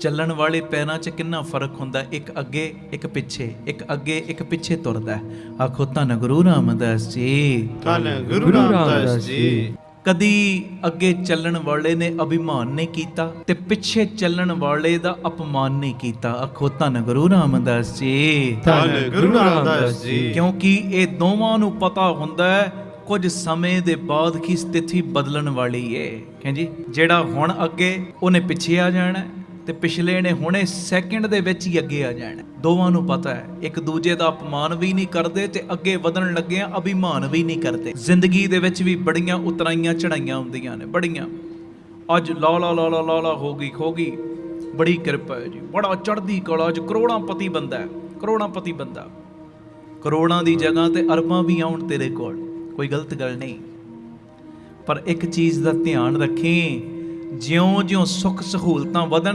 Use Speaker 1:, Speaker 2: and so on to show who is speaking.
Speaker 1: ਚੱਲਣ ਵਾਲੇ ਪੈਰਾਂ 'ਚ ਕਿੰਨਾ ਫ਼ਰਕ ਹੁੰਦਾ ਇੱਕ ਅੱਗੇ ਇੱਕ ਪਿੱਛੇ। ਇੱਕ ਅੱਗੇ ਇੱਕ ਪਿੱਛੇ ਤੁਰਦਾ। ਆਖੋ ਧੰਨ ਗੁਰੂ ਰਾਮਦਾਸ ਜੀ।
Speaker 2: ਧੰਨ ਗੁਰੂ ਰਾਮਦਾਸ ਜੀ।
Speaker 1: ਕਦੀ ਅੱਗੇ ਚੱਲਣ ਵਾਲੇ ਨੇ ਅਭਿਮਾਨ ਨਹੀਂ ਕੀਤਾ ਤੇ ਪਿੱਛੇ ਚੱਲਣ ਵਾਲੇ ਦਾ ਅਪਮਾਨ ਨਹੀਂ ਕੀਤਾ। ਆਖੋ ਧੰਨ ਗੁਰੂ ਰਾਮਦਾਸ ਜੀ।
Speaker 2: ਧੰਨ ਗੁਰੂ ਰਾਮਦਾਸ ਜੀ।
Speaker 1: ਕਿਉਂਕਿ ਇਹ ਦੋਵਾਂ ਨੂੰ ਪਤਾ ਹੁੰਦਾ ਹੈ ਕੁਝ ਸਮੇਂ ਦੇ ਬਾਅਦ ਕੀ ਸਥਿਤੀ ਬਦਲਣ ਵਾਲੀ ਏ। ਹਾਂਜੀ ਜਿਹੜਾ ਹੁਣ ਅੱਗੇ ਉਹਨੇ ਪਿੱਛੇ ਆ ਜਾਣਾ ਤੇ ਪਿਛਲੇ ਨੇ ਹੁਣੇ ਸੈਕਿੰਡ ਦੇ ਵਿੱਚ ਹੀ ਅੱਗੇ ਆ ਜਾਣਾ। ਦੋਵਾਂ ਨੂੰ ਪਤਾ ਹੈ, ਇੱਕ ਦੂਜੇ ਦਾ ਅਪਮਾਨ ਵੀ ਨਹੀਂ ਕਰਦੇ ਤੇ ਅੱਗੇ ਵਧਣ ਲੱਗਿਆਂ ਅਭਿਮਾਨ ਵੀ ਨਹੀਂ ਕਰਦੇ। ਜ਼ਿੰਦਗੀ ਦੇ ਵਿੱਚ ਵੀ ਬੜੀਆਂ ਉਤਰਾਈਆਂ ਚੜਾਈਆਂ ਹੁੰਦੀਆਂ ਨੇ, ਬੜੀਆਂ। ਅੱਜ ਲਾ ਲਾ ਲਾ ਲਾ ਲਾ ਹੋ ਗਈ ਖੋ ਗਈ। ਬੜੀ ਕਿਰਪਾ ਹੈ ਜੀ, ਬੜਾ ਚੜ੍ਹਦੀ ਕਲਾ, ਅੱਜ ਕਰੋੜਾਂ ਪਤੀ ਬੰਦਾ ਹੈ ਕਰੋੜਾਂ ਪਤੀ ਬੰਦਾ। ਕਰੋੜਾਂ ਦੀ ਜਗ੍ਹਾ ਤੇ ਅਰਬਾਂ ਵੀ ਆਉਣ ਤੇਰੇ ਕੋਲ, ਕੋਈ ਗਲਤ ਗੱਲ ਨਹੀਂ। ਪਰ ਇੱਕ ਚੀਜ਼ ਦਾ ਧਿਆਨ ਰੱਖੀ, ਜਿਉਂ-ਜਿਉਂ ਸੁੱਖ ਸਹੂਲਤਾਂ ਵਧਣ